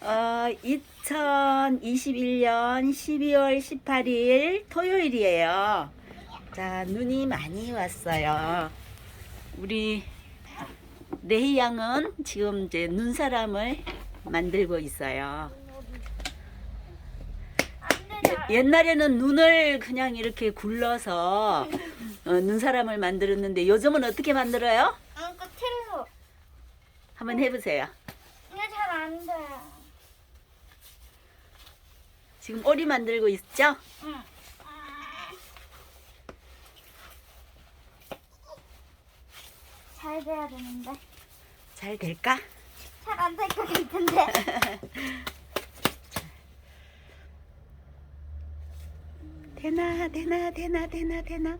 어, 2021년 12월 18일 토요일이에요. 자, 눈이 많이 왔어요. 우리 레이 양은 지금 이제 눈사람을 만들고 있어요. 예- 옛날에는 눈을 그냥 이렇게 굴러서 어, 눈사람을 만들었는데 요즘은 어떻게 만들어요? 응, 끝으로. 한번 해보세요. 이게 잘안 돼. 지금 오리 만들고 있죠? 응. 잘 돼야 되는데. 잘 될까? 잘 안 될 것 같은데. 되나 되나 되나 되나 되나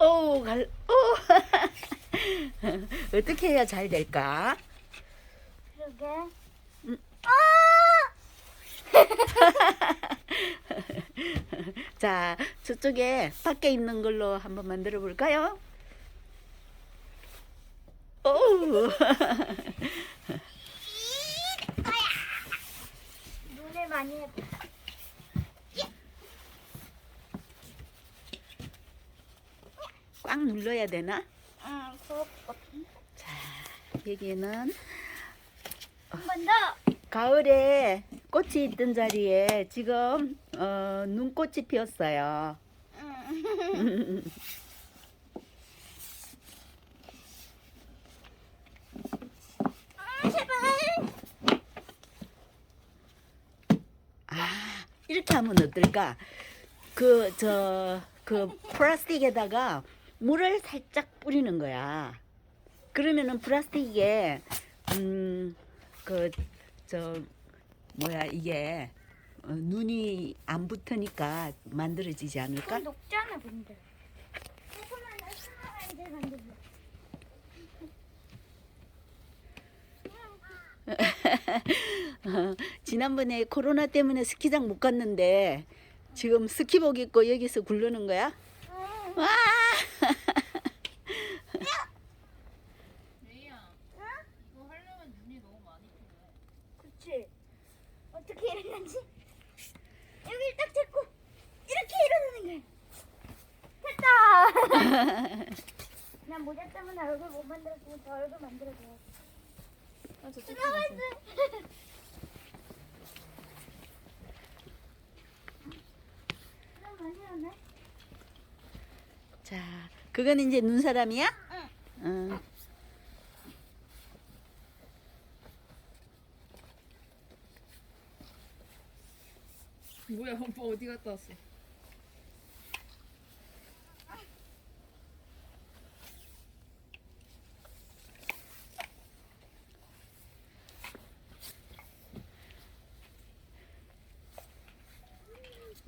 오, 갈, 오. 어떻게 해야 잘 될까? 그러게. 음. 아! 자, 저쪽에 밖에 있는 걸로 한번 만들어 볼까요? 오, 눈을 많이 해봐. 꽉 눌러야 되나? 응, 그럴 것 같은데. 자, 여기는 한 번 더. 가을에 꽃이 있던 자리에 지금 어, 눈꽃이 피었어요. 아, 이렇게 하면 어떨까? 그, 저, 그 플라스틱에다가 물을 살짝 뿌리는 거야. 그러면은 플라스틱에, 음, 그, 저, 뭐야, 이게, 어, 눈이 안 붙으니까 만들어지지 않을까? 그럼 녹잖아, 근데. 조금만 더 조금만 이제 만들자. 지난번에 코로나 때문에 스키장 못 갔는데, 지금 스키복 입고 여기서 굴르는 거야? 응. 와! 레이야, 이거 하려면 눈이 너무 많이 필요해. 그치? 어떻게 일어나지? 여기를 딱 잡고 이렇게 일어나는 거야. 됐다. 난 모자 때문에 얼굴 못 만들었으면 저 얼굴 만들어줘. 아, 저 많이 하네. 자, 그건 이제 눈사람이야? 응. 응. 뭐야, 오빠 어디 갔다 왔어?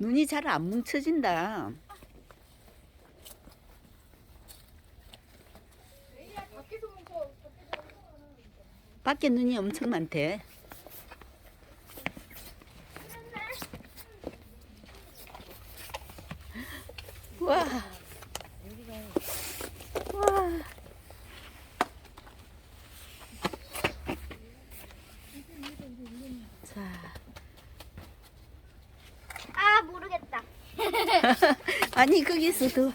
눈이 잘 안 뭉쳐진다. 밖에 눈이 엄청 많대. 와. 와. 자, 아 모르겠다. 아니 거기서도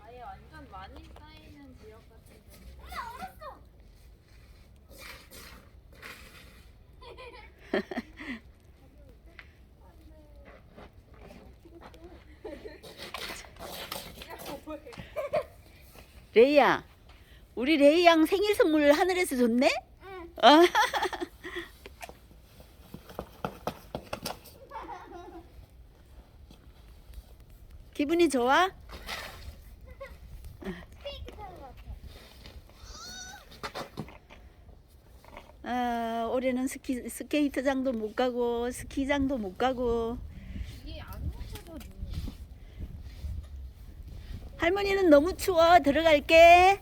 아예 완전 많이 쌓이는 지역 같은데. 레이야, 우리 레이 양 생일 선물 하늘에서 줬네? 응. 어? 기분이 좋아? 아, 올해는 스키, 스케이트장도 못 가고 스키장도 못 가고 이게 안 뭉쳐져, 눈이. 할머니는 너무 추워. 들어갈게.